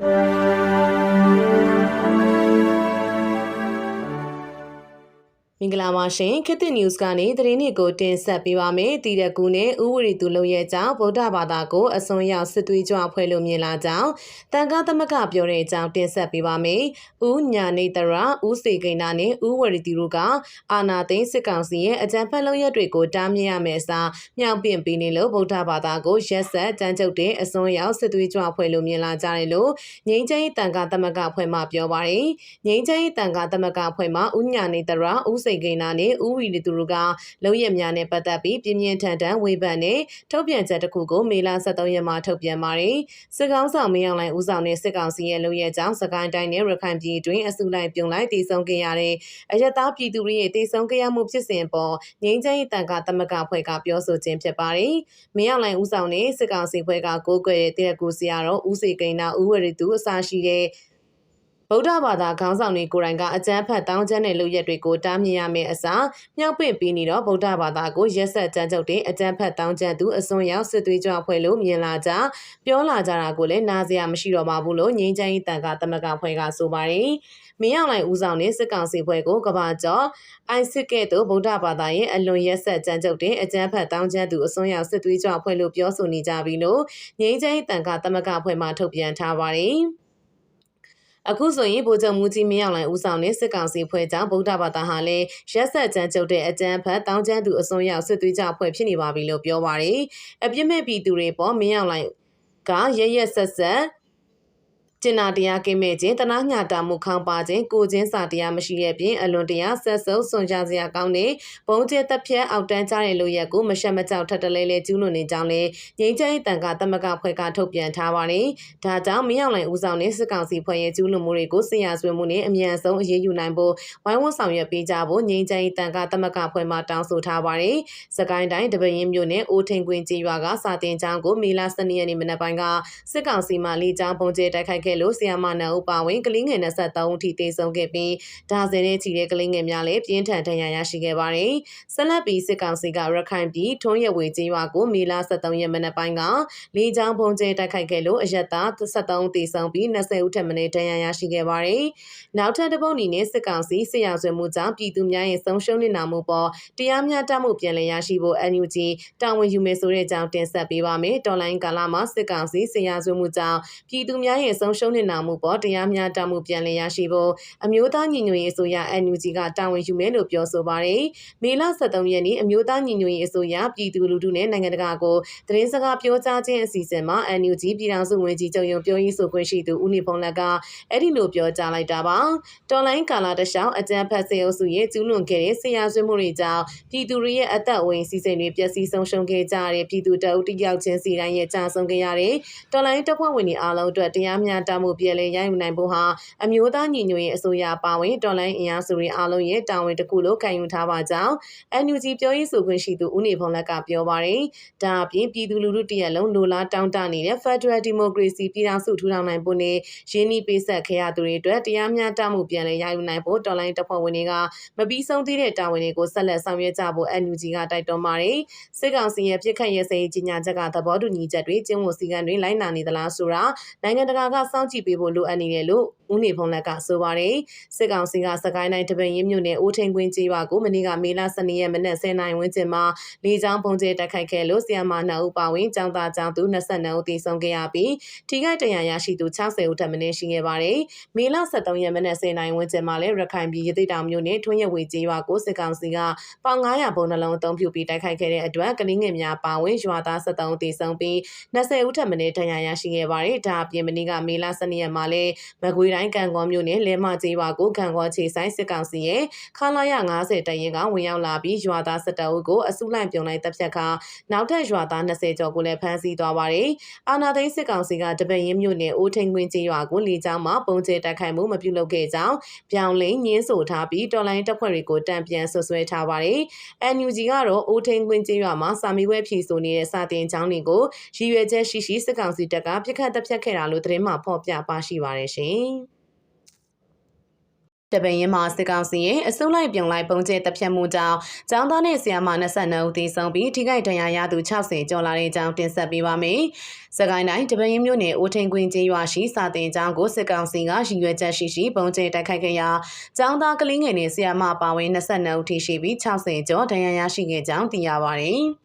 you မင်္ဂလာပါရှင်ခေတ်သစ် news ကနေသတင်းတွေကိုတင်ဆက်ပေးပါမယ်တည်တဲ့ကူနဲ့ဥဝရီသူလုံရဲ့ကြောင့်ဗုဒ္ဓဘာသာကိုအစွန်ရောက်စစ်သွေးကြွဖွဲ့လို့မြင်လာကြောင်းတန်ခါသမကပြောတဲ့အကြောင်းတင်ဆက်ပေးပါမယ်ဥညာနေတရဥစေကိန်းနာနဲ့ဥဝရီသူတို့ကအာနာသိန်းစစ်ကောင်စီရဲ့အကြံဖက်လုံရက်တွေကိုတားမြစ်ရမယ်စာမြောက်ပင့်ပေးနေလို့ဗုဒ္ဓဘာသာကိုရက်ဆက်ကြမ်းကြုတ်တဲ့အစွန်ရောက်စစ်သွေးကြွဖွဲ့လို့မြင်လာကြတယ်လို့ငိမ့်ချင်းတန်ခါသမကဖွဲ့မှပြောပါတယ်ငိမ့်ချင်းတန်ခါသမကဖွဲ့မှဥညာနေတရဥစေစိန်ကိန်းနာနဲ့ဥဝီလီသူတို့ကလုံရများနဲ့ပတ်သက်ပြီးပြင်းပြင်းထန်ထန်ဝေဖန်နဲ့ထုတ်ပြန်ချက်တစ်ခုကိုမေလ23ရက်မှာထုတ်ပြန်ပါတယ်။စစ်ကောင်ဆောင်မင်းအောင်လှိုင်ဦးဆောင်တဲ့စစ်ကောင်စီရဲ့လုံရကြောင့်စကိုင်းတိုင်းနဲ့ရခိုင်ပြည်တွင်အစုလိုက်ပြုံလိုက်တည်ဆုံခဲ့ရတဲ့အယက်သားပြည်သူတွေရဲ့တည်ဆုံခဲ့ရမှုဖြစ်စဉ်ပေါ်ငိမ့်ချမ်းရေးတန်ခါသမဂဖွဲ့ကပြောဆိုခြင်းဖြစ်ပါတယ်။မင်းအောင်လှိုင်ဦးဆောင်တဲ့စစ်ကောင်စီဖွဲ့ကကိုးကွယ်တဲ့တရက်ကူစီရတော့ဦးစီကိန်းနာဦးဝရီသူအစရှိတဲ့ ဗုဒ္ဓဘာသာခေါင်းဆောင်တွေကိုယ်တိုင်ကအကျမ်းဖတ်တောင်းကျမ်းတဲ့လုပ်ရက်တွေကိုတားမြစ်ရမယ့်အစားမြောက်ပင့်ပြီးနေတော့ဗုဒ္ဓဘာသာကိုရက်ဆက်ကြမ်းကြုတ်တဲ့အကျမ်းဖတ်တောင်းကျမ်းသူအစွန်ရောက်စစ်သွေးကြွဖွဲ့လို့မြင်လာကြပြောလာကြတာကိုလည်းနားစရာမရှိတော့ပါဘူးလို့ငြိမ်းချမ်းရေးတန်ခါတမကဖွဲ့ကဆိုပါတယ်မင်းအောင်လှိုင်ဦးဆောင်တဲ့စစ်ကောင်စီဖွဲ့ကိုကဘာကျော်အိုင်စစ်ကဲ့သို့ဗုဒ္ဓဘာသာရဲ့အလွန်ရက်ဆက်ကြမ်းကြုတ်တဲ့အကျမ်းဖတ်တောင်းကျမ်းသူအစွန်ရောက်စစ်သွေးကြွဖွဲ့လို့ပြောဆိုနေကြပြီလို့ငြိမ်းချမ်းရေးတန်ခါတမကဖွဲ့မှထုတ်ပြန်ထားပါတယ် အခုဆိုရင်ဗိုလ်ချုပ်မူကြီးမင်းအောင်လှိုင်ဦးဆောင်တဲ့စစ်ကောင်စီဖွဲ့ကြောင့်ဗုဒ္ဓဘာသာဟာလည်းရက်ဆက်ကြမ်းကြုတ်တဲ့အကြမ်းဖက်တောင်းကျမ်းသူအစွန်းရောက်စစ်သွေးကြဖွဲ့ဖြစ်နေပါပြီလို့ပြောပါရယ်အပြစ်မဲ့ပြည်သူတွေပေါ်မင်းအောင်လှိုင်ကရရက်ဆက်ဆက် ကျင်နာတရားကင်းမဲ့ခြင်းတနာညတာမှုခေါင်းပါခြင်းကိုချင်းစာတရားမရှိတဲ့ပြင်အလွန်တရာဆက်ဆုပ်စွန်ကြစရာကောင်းတဲ့ဘုံကျဲတက်ဖြတ်အောက်တန်းကြတဲ့လူရက်ကိုမရှက်မကြောက်ထပ်တလဲလဲကျူးလွန်နေကြောင်းလဲငိမ့်ချမ်းတန်ကတမကဖွဲ့ကထုတ်ပြန်ထားပါတယ်။ဒါကြောင့်မင်းအောင်လှိုင်ဦးဆောင်တဲ့စစ်ကောင်စီဖွဲ့ရဲ့ကျူးလွန်မှုတွေကိုဆင်ရဆွေးမှုနဲ့အမြန်ဆုံးအရေးယူနိုင်ဖို့ဝိုင်းဝန်းဆောင်ရွက်ပေးကြဖို့ငိမ့်ချမ်းတန်ကတမကဖွဲ့မှတောင်းဆိုထားပါတယ်။စကိုင်းတိုင်းတပရင်မြို့နယ်အိုးထင်ကွင်းကြီးရွာကစာတင်ကျောင်းကိုမေလ12ရက်နေ့မနက်ပိုင်းကစစ်ကောင်စီမှလေကြောင်းပုံကျဲတိုက်ခိုက်ခဲ့လို့ဆီယမနဦးပါဝင်ကလေးငယ်23ဦးထိတေဆုံးခဲ့ပြီးဒါဇင်နဲ့ချီတဲ့ကလေးငယ်များလည်းပြင်းထန်ဒဏ်ရာရရှိခဲ့ပါတယ်။ဆက်လက်ပြီးစစ်ကောင်စီကရခိုင်ပြည်ထွန်းရဝေကျေးရွာကိုမေလ23ရက်မနက်ပိုင်းကလေကြောင်းပုံကျဲတိုက်ခိုက်ခဲ့လို့အရက်သား73တေဆုံးပြီး20ဦးထက်မနည်းဒဏ်ရာရရှိခဲ့ပါတယ်။နောက်ထပ်တစ်ပုတ်အနေနဲ့စစ်ကောင်စီဆရာဆွေမှုကြောင့်ပြည်သူများရဲ့ဆုံးရှုံးနေတာမှုပေါ်တရားမျှတမှုပြန်လည်ရရှိဖို့ NUG တာဝန်ယူမယ်ဆိုတဲ့အကြောင်းတင်ဆက်ပေးပါမယ်။တော်လိုင်းကာလမှာစစ်ကောင်စီဆရာဆွေမှုကြောင့်ပြည်သူများရဲ့ဆုံးရှုံးနေတာမှုပေါ်တရားမျှတမှုပြန်လည်ရရှိဖို့အမျိုးသားညီညွတ်ရေးအစိုးရ NUG ကတာဝန်ယူမယ်လို့ပြောဆိုပါတယ်။မေလ23ရက်နေ့အမျိုးသားညီညွတ်ရေးအစိုးရပြည်သူလူထုနဲ့နိုင်ငံတကာကိုသတင်းစကားပြောကြားခြင်းအစီအစဉ်မှာ NUG ပြည်ထောင်စုဝန်ကြီးချုပ်ရုံပြောရေးဆိုခွင့်ရှိသူဦးနေဖုံးလက်ကအဲ့ဒီလိုပြောကြားလိုက်တာပါ။တော်လိုင်းကာလာတခြားအကြံဖတ်စေအုပ်စုရဲ့ကျူးလွန်ခဲ့တဲ့ဆရာဆွေးမှုတွေကြောင့်ပြည်သူတွေရဲ့အသက်အဝင်စီစဉ်တွေပျက်စီးဆုံးရှုံးခဲ့ကြတဲ့ပြည်သူတအုပ်တယောက်ချင်းစီတိုင်းရဲ့ကြာဆုံးခဲ့ရတဲ့တော်လိုင်းတပ်ဖွဲ့ဝင်တွေအားလုံးအတွက်တရားမျှတမှုပြည်လည်ရယူနိုင်ဖို့ဟာအမျိုးသားညီညွတ်ရေးအစိုးရပါဝင်တော်လိုင်းအင်အားစုတွေအားလုံးရဲ့တာဝန်တစ်ခုလို့ခံယူထားပါကြောင်း NUG ပြောရေးဆိုခွင့်ရှိသူဦးနေဖုံးလက်ကပြောပါတယ်။ဒါအပြင်ပြည်သူလူထုတရက်လုံးလိုလားတောင်းတနေတဲ့ Federal Democracy ပြည်ထောင်စုထူထောင်နိုင်ဖို့နဲ့ရင်းနှီးပေးဆက်ခဲ့ရသူတွေအတွက်တရားမျှတမှုပြန်လည်ရယူနိုင်ဖို့တော်လိုင်းတပ်ဖွဲ့ဝင်တွေကမပြီးဆုံးသေးတဲ့တာဝန်တွေကိုဆက်လက်ဆောင်ရွက်ကြဖို့ NUG ကတိုက်တွန်းပါတယ်။စစ်ကောင်စီရဲ့ပြစ်ခတ်ရဲစဲရေးကြီးညာချက်ကသဘောတူညီချက်တွေကျင်းဝတ်စည်းကမ်းတွေလိုက်နာနေသလားဆိုတာနိုင်ငံတကာကစောင့်ကြည့်ပေးဖို့လိုအပ်နေတယ်လို့ဦးနေဖုံးလက်ကဆိုပါတယ်စစ်ကောင်စီကစကိုင်းတိုင်းတပင်ရင်းမြို့နယ်အိုးထိန်ကွင်းကြီးရွာကိုမနေ့ကမေလ12ရက်မနက်10:00နာရီဝန်းကျင်မှာလေကြောင်းပုံကျဲတိုက်ခိုက်ခဲ့လို့ဆီယမ2ဦးပါဝင်ကျောင်းသားကျောင်းသူ22ဦးသေဆုံးခဲ့ရပြီးထိခိုက်ဒဏ်ရာရရှိသူ60ဦးထပ်မံရှိခဲ့ပါတယ်မေလ23ရက်မနက်10:00နာရီဝန်းကျင်မှာလည်းရခိုင်ပြည်ရသေးတောင်မြို့နယ်ထွန်းရဝေကြီးရွာကိုစစ်ကောင်စီကပေါင်900ဘုံနှလုံးအုံပြုပြီးတိုက်ခိုက်ခဲ့တဲ့အတွက်ကလင်းငယ်များပါဝင်ရွာသား73ဦးသေဆုံးပြီး20ဦးထပ်မံဒဏ်ရာရရှိခဲ့ပါတယ်ဒါအပြင်မနေ့ကမေလ12ရက်မှာလည်းမကွေးတိုင်းကံကောမြို့နယ်လဲမကျေးရွာကိုခံကောခြေဆိုင်စစ်ကောင်စီရဲ့ခလာရ90တရင်ကဝင်ရောက်လာပြီးရွာသားစစ်တအုပ်ကိုအစုလိုက်ပြုံလိုက်တပ်ဖြတ်ခါနောက်ထပ်ရွာသား20ကျော်ကိုလည်းဖမ်းဆီးသွားပါတယ်။အာနာသိန်းစစ်ကောင်စီကတပည့်ရင်မြို့နယ်အိုးထိန်ကွင်းကျေးရွာကိုလေကြောင်းမှပုံကျဲတိုက်ခိုက်မှုမပြုလုပ်ခဲ့ကြောင်းပြောင်းလင်းညင်းဆိုထားပြီးတော်လိုင်းတပ်ဖွဲ့တွေကိုတံပြန်ဆွဆွဲထားပါတယ်။ NUG ကတော့အိုးထိန်ကွင်းကျေးရွာမှာစာမီဝဲဖြီဆိုနေတဲ့စာတင်ကျောင်းတွေကိုရည်ရွယ်ချက်ရှိရှိစစ်ကောင်စီတပ်ကပြစ်ခတ်တပ်ဖြတ်ခဲ့တာလို့သတင်းမှဖော်ပြပါရှိပါတယ်ရှင်။တပင်ရင်မှာစစ်ကောင်စီရဲ့အစုလိုက်ပြုံလိုက်ပုံကျဲတပ်ဖြတ်မှုကြောင့်ကျောင်းသားနဲ့ဆရာမ22ဦးသေဆုံးပြီးထိခိုက်ဒဏ်ရာရသူ60ကျော်လာတဲ့အကြောင်းတင်ဆက်ပေးပါမယ်။စကိုင်းတိုင်းတပင်ရင်မြို့နယ်အိုထင်ကွင်းကျေးရွာရှိစာတင်ကျောင်းကိုစစ်ကောင်စီကရည်ရွယ်ချက်ရှိရှိပုံကျဲတိုက်ခိုက်ခဲ့ရာကျောင်းသားကလေးငယ်နဲ့ဆရာမပါဝင်22ဦးထိရှိပြီး60ကျော်ဒဏ်ရာရရှိခဲ့ကြောင်းသိရပါတယ်။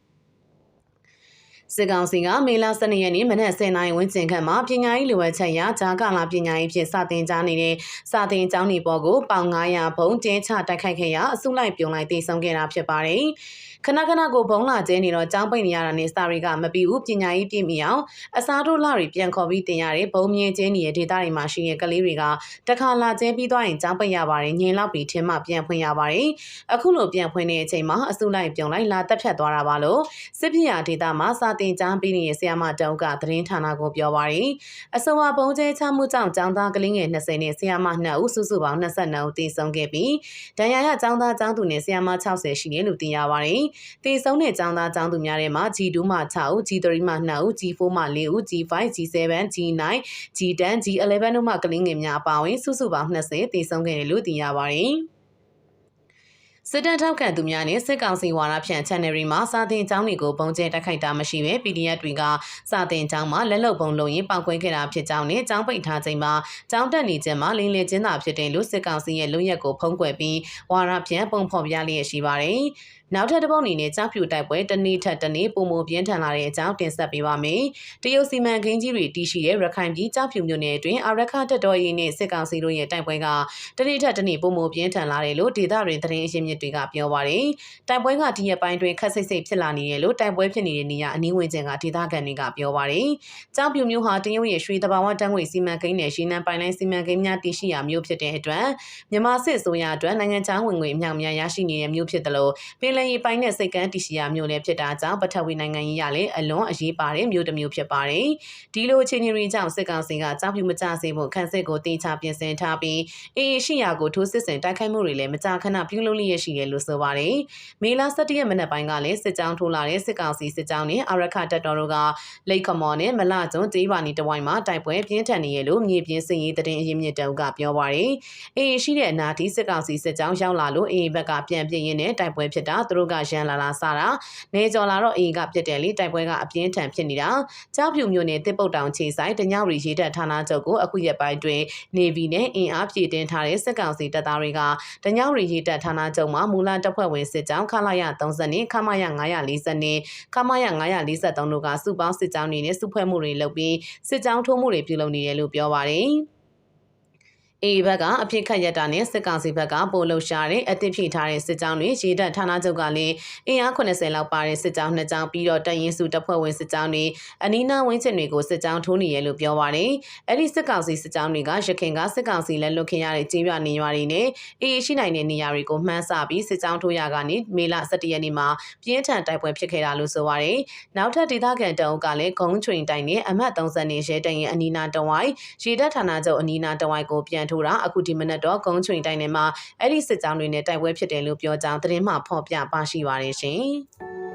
စစ်ကောင်စီကမေလ12ရက်နေ့မနက်10:00နာရီဝန်းကျင်ခန့်မှာပညာရေးလိုအပ်ချက်အရဂျာကာလာပညာရေးဖြင့်စတင်ကြားနေတဲ့စာသင်ကျောင်းဒီပေါ်ကိုပေါင်900ဘုံကျဲချတိုက်ခိုက်ခဲ့ရာအစုလိုက်ပြုံလိုက်တည်ဆုံခဲ့တာဖြစ်ပါတယ်။ခဏခဏကိုဘုံလာကျဲနေတော့ကျောင်းပိတ်နေရတာနဲ့စာတွေကမပြီးဘူးပညာရေးပြည့်မီအောင်အစားထိုးလာတွေပြန်ခေါ်ပြီးတင်ရတယ်ဘုံမြင်ကျဲနေတဲ့ဒေတာတွေမှာရှိတဲ့ကလေးတွေကတခါလာကျဲပြီးသွားရင်ကျောင်းပိတ်ရပါတယ်ညင်လောက်ပြီးထင်းမှပြန်ဖွင့်ရပါတယ်အခုလိုပြန်ဖွင့်တဲ့အချိန်မှာအစုလိုက်ပြုံလိုက်လာတက်ဖြတ်သွားတာပါလို့စစ်ပြရာဒေတာမှာစာတင်ကျောင်းပြီးနေတဲ့ဆရာမတောက်ကသတင်းဌာနကိုပြောပါတယ်အဆိုပါဘုံကျဲချမှုကြောင့်ကျောင်းသားကလေးငယ်20နဲ့ဆရာမ2ဦးစုစုပေါင်း22ဦးတည်ဆုံခဲ့ပြီးဒဏ်ရာရကျောင်းသားကျောင်းသူနဲ့ဆရာမ60ရှိတယ်လို့သိရပါတယ်။တည်ဆုံးတဲ့ကျောင်းသားကျောင်းသူများထဲမှာ G2 မှ6ဦး G3 မှ2ဦး G4 မှ4ဦး G5 G7 G9 G10 G11 တို့မှကလေးငယ်များအပါအဝင်စုစုပေါင်း20တည်ဆုံးခဲ့တယ်လို့သိရပါတယ်။ စစ်တပ်ထောက်ခံသူများနဲ့စစ်ကောင်စီဝါဒဖြန့် channel တွေမှာစာတင်ကျောင်းတွေကိုပုံကျဲတက်ခိုက်တာမရှိဘဲ PDF တွေကစာတင်ကျောင်းမှာလက်လုံပုံလုံးရင်ပောက်ကွင်းခဲ့တာဖြစ်ကြောင်းနဲ့ကျောင်းပိတ်ထားချိန်မှာကျောင်းတက်နေခြင်းမှာလင်းလေခြင်းသာဖြစ်တယ်လို့စစ်ကောင်စီရဲ့လွတ်ရက်ကိုဖုံးကွယ်ပြီးဝါဒဖြန့်ပုံဖော်ပြလျက်ရှိပါတယ်။ နောက်ထပ်တစ်ပုတ်အနေနဲ့ကြောက်ဖြူတိုက်ပွဲတနေ့ထက်တနေ့ပုံမပြင်းထန်လာတဲ့အကြောင်းတင်ဆက်ပေးပါမယ်။တရုတ်စီမံကိန်းကြီးတွေတည်ရှိတဲ့ရခိုင်ပြည်ကြောက်ဖြူမြို့နယ်အတွင်းအရခတက်တော်ရေးနဲ့စစ်ကောင်စီတို့ရဲ့တိုက်ပွဲကတနေ့ထက်တနေ့ပုံမပြင်းထန်လာတယ်လို့ဒေသတွင်သတင်းအရင်းမြစ်တွေကပြောပါတယ်။တိုက်ပွဲကဒီရက်ပိုင်းတွင်ခက်ဆိတ်ဆိတ်ဖြစ်လာနေတယ်လို့တိုက်ပွဲဖြစ်နေတဲ့နေရာအနီးဝန်းကျင်ကဒေသခံတွေကပြောပါတယ်။ကြောက်ဖြူမြို့ဟာတရုတ်ရဲ့ရွှေတဘာဝတန်းငွေစီမံကိန်းနဲ့ရှင်းနံပိုင်လိုင်းစီမံကိန်းများတည်ရှိရာမြို့ဖြစ်တဲ့အတွက်မြန်မာစစ်အစိုးရအတွက်နိုင်ငံခြားဝင်ငွေအမြောက်များရရှိနေတဲ့မြို့ဖြစ်တယ်လို့ပင်လယ်ရေပိုင်းနဲ့စိတ်ကမ်းတရှိယာမြို့လည်းဖြစ်တာကြောင့်ပထဝီနိုင်ငံကြီးရလည်းအလွန်အရေးပါတဲ့မြို့တစ်မြို့ဖြစ်ပါတယ်။ဒီလိုအခြေအနေတွေကြောင့်စစ်ကောင်စီကကြောက်ပြမကြစေဖို့ခန့်စစ်ကိုတေချပြင်ဆင်ထားပြီးအေးရှိယာကိုထိုးစစ်ဆင်တိုက်ခိုက်မှုတွေလည်းမကြာခဏပြုလုပ်လျက်ရှိတယ်လို့ဆိုပါတယ်။မေလ17ရက်မနက်ပိုင်းကလည်းစစ်ကြောင်းထိုးလာတဲ့စစ်ကောင်စီစစ်ကြောင်းနဲ့အရခတပ်တော်တို့ကလိတ်ခမော်နဲ့မလကျွန်းတေးပါနီတဝိုင်းမှာတိုက်ပွဲပြင်းထန်နေရလို့မြေပြင်စစ်ရေးတရင်အရင်မြစ်တုံကပြောပါတယ်။အေးရှိတဲ့အနာတီစစ်ကောင်စီစစ်ကြောင်းရောက်လာလို့အေးဘက်ကပြန်ပြင်းရင်းနဲ့တိုက်ပွဲဖြစ်တာသူတို့ကရန်လာလာစတာနေကျော်လာတော့အေးကပြစ်တယ်လေတိုက်ပွဲကအပြင်းထန်ဖြစ်နေတာကြောက်ဖြူမျိုးနဲ့တစ်ပုတ်တောင်ခြေဆိုင်တညောင်ရီရေးတက်ဌာနချုပ်ကိုအခုရက်ပိုင်းတွင်နေဗီနဲ့အင်အားဖြည့်တင်းထားတဲ့စစ်ကောင်စီတပ်သားတွေကတညောင်ရီရေးတက်ဌာနချုပ်မှာမူလတပ်ဖွဲ့ဝင်စစ်ကြောင်းခလာရ30နဲ့ခမရ940နဲ့ခမရ943တို့ကစုပေါင်းစစ်ကြောင်းတွေနဲ့စုဖွဲ့မှုတွေလုပ်ပြီးစစ်ကြောင်းထိုးမှုတွေပြုလုပ်နေတယ်လို့ပြောပါတယ်။ အေဘက်ကအဖြစ်ခတ်ရတာနဲ့စစ်ကောင်စီဘက်ကပို့လှရှာတဲ့အသစ်ဖြည့်ထားတဲ့စစ်ကြောင်းတွေရေတပ်ဌာနချုပ်ကလည်းအင်အား80လောက်ပါတဲ့စစ်ကြောင်းနှစ်ကြောင်းပြီးတော့တရင်စုတပ်ဖွဲ့ဝင်စစ်ကြောင်းတွေအနီးနားဝင်းကျင်တွေကိုစစ်ကြောင်းထိုးနေရလို့ပြောပါတယ်။အဲ့ဒီစစ်ကောင်စီစစ်ကြောင်းတွေကရခင်ကစစ်ကောင်စီလက်လွတ်ခင်ရတဲ့ကြေးရွာနေရွာတွေနဲ့အေးရှိနိုင်တဲ့နေရာတွေကိုမှန်းဆပြီးစစ်ကြောင်းထိုးရကနေမေလ17ရက်နေ့မှာပြင်းထန်တိုက်ပွဲဖြစ်ခဲ့တာလို့ဆိုပါတယ်။နောက်ထပ်ဒေသခံတအုပ်ကလည်းဂုံးချွင်တိုင်နဲ့အမှတ်30နေရဲတိုင်ရဲ့အနီးနားတဝိုင်းရေတပ်ဌာနချုပ်အနီးနားတဝိုင်းကိုပြန်ထိုးတာအခုဒီမနက်တော့ကုန်းချွင်တိုင်းထဲမှာအဲ့ဒီစစ်ကြောင်းတွေနဲ့တိုက်ပွဲဖြစ်တယ်လို့ပြောကြောင်းသတင်းမှဖော်ပြပါရှိပါတယ်ရှင်။